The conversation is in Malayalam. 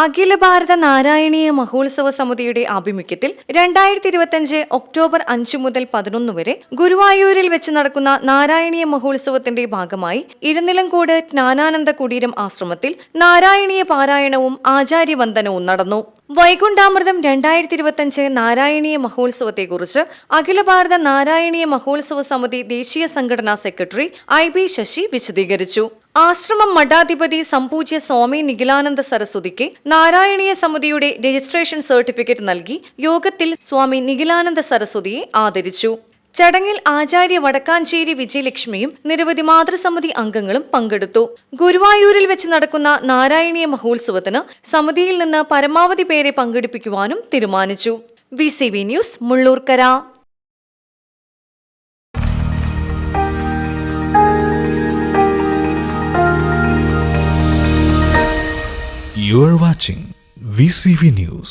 അഖില ഭാരത നാരായണീയ മഹോത്സവ സമിതിയുടെ ആഭിമുഖ്യത്തിൽ രണ്ടായിരത്തി ഇരുപത്തിയഞ്ച് ഒക്ടോബർ അഞ്ച് മുതൽ പതിനൊന്ന് വരെ ഗുരുവായൂരിൽ വെച്ച് നടക്കുന്ന നാരായണീയ മഹോത്സവത്തിന്റെ ഭാഗമായി ഇഴനിലങ്കോട് ജ്ഞാനാനന്ദ കുടീരം ആശ്രമത്തിൽ നാരായണീയ പാരായണവും ആചാര്യവന്ദനവും നടന്നു. വൈകുണ്ഠാമൃതം രണ്ടായിരത്തി ഇരുപത്തിയഞ്ച് നാരായണീയ മഹോത്സവത്തെക്കുറിച്ച് അഖില ഭാരത നാരായണീയ മഹോത്സവ സമിതി ദേശീയ സംഘടനാ സെക്രട്ടറി ഐ ബി ശശി വിശദീകരിച്ചു. ആശ്രമം മഠാധിപതി സംപൂജ്യ സ്വാമി നിഖിലാനന്ദ സരസ്വതിക്ക് നാരായണീയ സമിതിയുടെ രജിസ്ട്രേഷൻ സർട്ടിഫിക്കറ്റ് നൽകി യോഗത്തിൽ സ്വാമി നിഖിലാനന്ദ സരസ്വതിയെ ആദരിച്ചു. ചടങ്ങിൽ ആചാര്യ വടക്കാഞ്ചേരി വിജയലക്ഷ്മിയും നിരവധി മാതൃസമിതി അംഗങ്ങളും പങ്കെടുത്തു. ഗുരുവായൂരിൽ വെച്ച് നടക്കുന്ന നാരായണീയ മഹോത്സവത്തിന് സമിതിയിൽ നിന്ന് പരമാവധി പേരെ പങ്കെടുപ്പിക്കുവാനും തീരുമാനിച്ചു. V C V news Mullurkara. You watching VCV News.